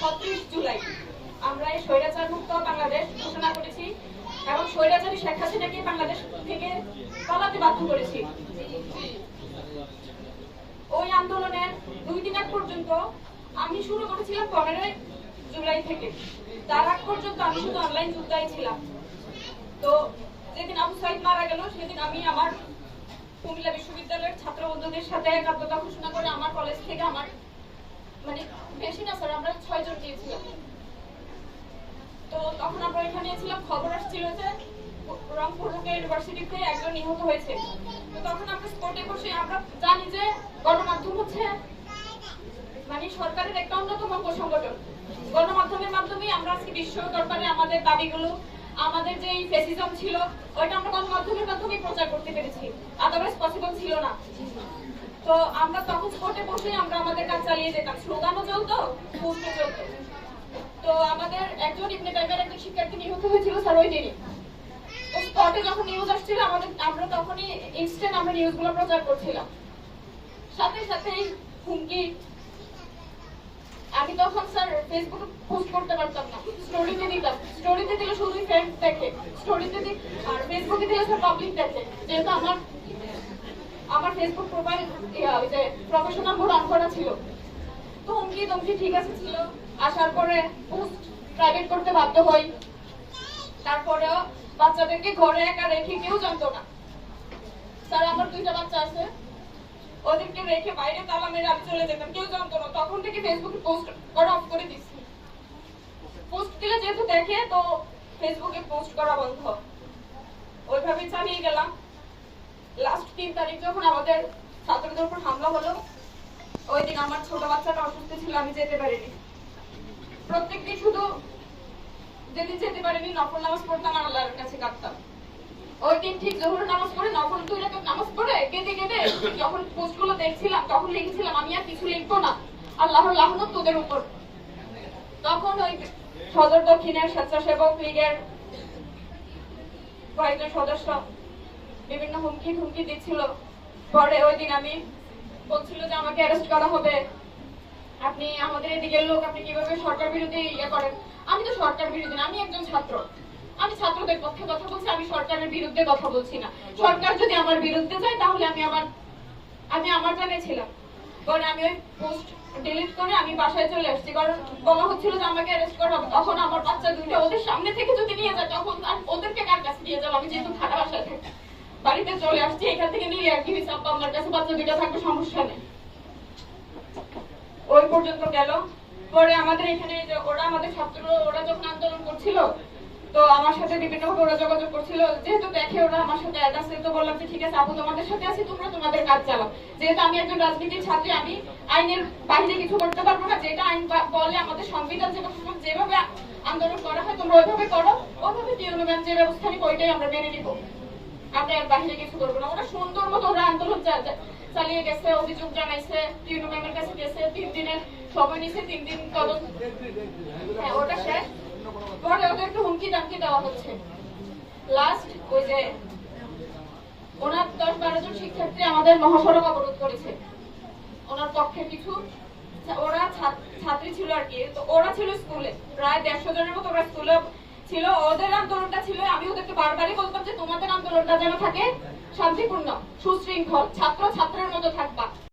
ছত্রিশ জুলাই। আমরা এই স্বৈরাচার মুক্ত বাংলাদেশ ঘোষণা করেছি এবং স্বৈরাচারী শেখ হাসিনাকে বাংলাদেশ থেকে পালাতে বাধ্য করেছি। ওই আন্দোলনের দুই দিন আগ পর্যন্ত আমি শুরু করেছিলাম পনেরোই জুলাই থেকে। তার আগ পর্যন্ত আমি শুধু অনলাইন যোদ্ধাই ছিলাম। তো যেদিন আবু সাইদ মারা গেল, সেদিন আমি আমার কুমিল্লা বিশ্ববিদ্যালয়ের ছাত্র বন্ধুদের সাথে একাত্মতা ঘোষণা করে আমার কলেজ থেকে আমার মানে বেশি না স্যার আমরা ছয় জন গিয়েছিলাম। তো তখন আমরা এখানে ছিলাম, খবর আসছিল যে রংপুর ইউনিভার্সিটিতে একজন নিহত হয়েছে। তো তখন আমরা স্পটে বসে আমরা জানি যে গণমাধ্যম হচ্ছে মানে সরকারের একটা অন্যতম সংগঠন গণমাধ্যমের মাধ্যমে আমরা আজকে বিশ্ব দরবারে আমাদের দাবিগুলো, আমাদের যে এই ফেসিজম ছিল, ওইটা আমরা গণমাধ্যমের মাধ্যমে প্রচার করতে পেরেছি। আদারওয়াইজ পসিবল ছিল না। তো আমরা তখন স্পটে বসে আমরা আমাদের কাজ চালিয়ে যেতাম। স্লোগানও চলতো, পোস্টও চলতো। তো আমাদের একজন ইবনে তাইমের একজন শিক্ষার্থী নিহত হয়েছিল, স্যার, ওই দিনই। তো স্পটে যখন নিউজ আসছিল, আমাদের, আমরা তখনই ইনস্ট্যান্ট আমরা নিউজগুলো প্রচার করছিলাম। সাথে সাথেই হুমকি। আমি তখন, স্যার ফেসবুকে পোস্ট করতে পারতাম না। স্টোরিতে দিতাম। স্টোরিতে দিলে শুধুই ফ্রেন্ড দেখে। স্টোরিতে দি আর ফেসবুকে দিলে স্যার পাবলিক দেখে। যেহেতু আমার আমার ফেসবুক প্রোফাইল ওই যে প্রফেশনাল মোড অন করা ছিল। তো হুমকি দমকি ঠিক আছে ছিল। আসার পরে পোস্ট প্রাইভেট করতে বাধ্য হই। তারপরেও বাচ্চাদেরকে ঘরে একা রেখে কেউ জানতো না। স্যার, আমার দুইটা বাচ্চা আছে। ওদেরকে রেখে বাইরে তালা মেরে আমি চলে যেতাম। কেউ জানতো না। তখন থেকে ফেসবুকে পোস্ট করা অফ করে দিচ্ছি পোস্ট দিলে যেহেতু দেখে, তো ফেসবুকে পোস্ট করা বন্ধ। ওইভাবে চালিয়ে গেলাম। লাস্ট তিন তারিখ যখন আমাদের ছাত্রদের উপর হামলা হলো, ওই দিন আমার ছোট বাচ্চাটা অসুস্থ ছিল, আমি যেতে পারিনি। প্রত্যেকদিন শুধু যেদিন যেতে পারিনি, নফল নামাজ পড়তাম আর আল্লাহর কাছে কাঁদতাম। ওই দিন ঠিক জোহর নামাজ পড়ে, নফল দুই রাকাত নামাজ পড়ে, কেঁদে কেঁদে যখন পোস্টগুলো দেখছিলাম, তখন লিখেছিলাম, আমি আর কিছু লিখব না। আল্লাহর লাহনত তোদের উপর। তখন ওই সদর দক্ষিণের স্বেচ্ছাসেবক লীগের কয়েকজন সদস্য বিভিন্ন হুমকি ধুমকি দিচ্ছিল। পরে ওই দিন আমি বলছিল যে আমাকে অ্যারেস্ট করা হবে। আপনি আমাদের এদিকের লোক, আপনি কীভাবে সরকার বিরোধী ইয়ে করেন? আমি তো সরকার বিরোধী না, আমি একজন ছাত্র। আমি ছাত্রদের পক্ষে কথা বলছি, আমি সরকারের বিরুদ্ধে কথা বলছি না। সরকার যদি আমার বিরুদ্ধে যায়, তাহলে আমি আমার আমি আমার জায়গায় ছিলাম। পরে আমি ওই পোস্ট ডিলিট করে আমি বাসায় চলে আসছি। কারণ বলা হচ্ছিল যে আমাকে অ্যারেস্ট করা হবে। তখন আমার বাচ্চা দুইটা ওদের সামনে থেকে যদি নিয়ে যায়, তখন আর ওদেরকে কার কাছে নিয়ে যাব আমি যেহেতু থাকা বাসায় থাকি বাড়িতে চলে আসছি, এখান থেকে নিয়ে আর কি আব্বা আমার কাছে, বাচ্চা দুইটা থাকবে, সমস্যা নেই। ওই পর্যন্ত গেল। পরে আমাদের এখানে ওরা, আমাদের ছাত্র ওরা যখন আন্দোলন করছিল, তো আমার সাথে বিভিন্ন ভাবে ওরা যোগাযোগ করছিল। যেহেতু দেখে ওরা আমার সাথে অ্যাড আছে, তো বললাম যে, ঠিক আছে, আপু, তোমাদের সাথে আছি, তোমরা তোমাদের কাজ চালাও। যেহেতু আমি একজন রাজনীতির ছাত্রী, আমি আইনের বাইরে কিছু করতে পারব না। যেটা আইন বলে আমাদের সংবিধান যে যেভাবে আন্দোলন করা হয়, তোমরা ওইভাবে করো। ওইভাবে টিউনোম্যান যে ব্যবস্থা নিব, ওইটাই আমরা মেনে নিবো। আমরা এর বাইরে কিছু করব না। ওরা সুন্দর মতো ওরা আন্দোলন চালিয়ে গেছে, অভিযোগ জানাইছে টিউনো ম্যামের কাছে গেছে, তিন দিনের সময় নিছে, তিন দিন তদন্ত হ্যাঁ ওটা শেষ। পরে ওদেরকে হুমকি দামকি দেওয়া হচ্ছে। লাস্ট ওই যে ওনার দশ বারো জন শিক্ষার্থী আমাদের মহাসড়ক অবরোধ করেছে। ওনার পক্ষে কিছু ওরা ছাত্রী ছিল আর কি। তো ওরা ছিল স্কুলে। প্রায় দেড়শো জনের মতো ওরা স্কুলে ছিল, ওদের আন্দোলনটা ছিল, আমি ওদেরকে বারবারই বলতাম যে তোমাদের আন্দোলনটা যেন থাকে শান্তিপূর্ণ, সুশৃঙ্খল ছাত্র ছাত্রের মতো থাকবা।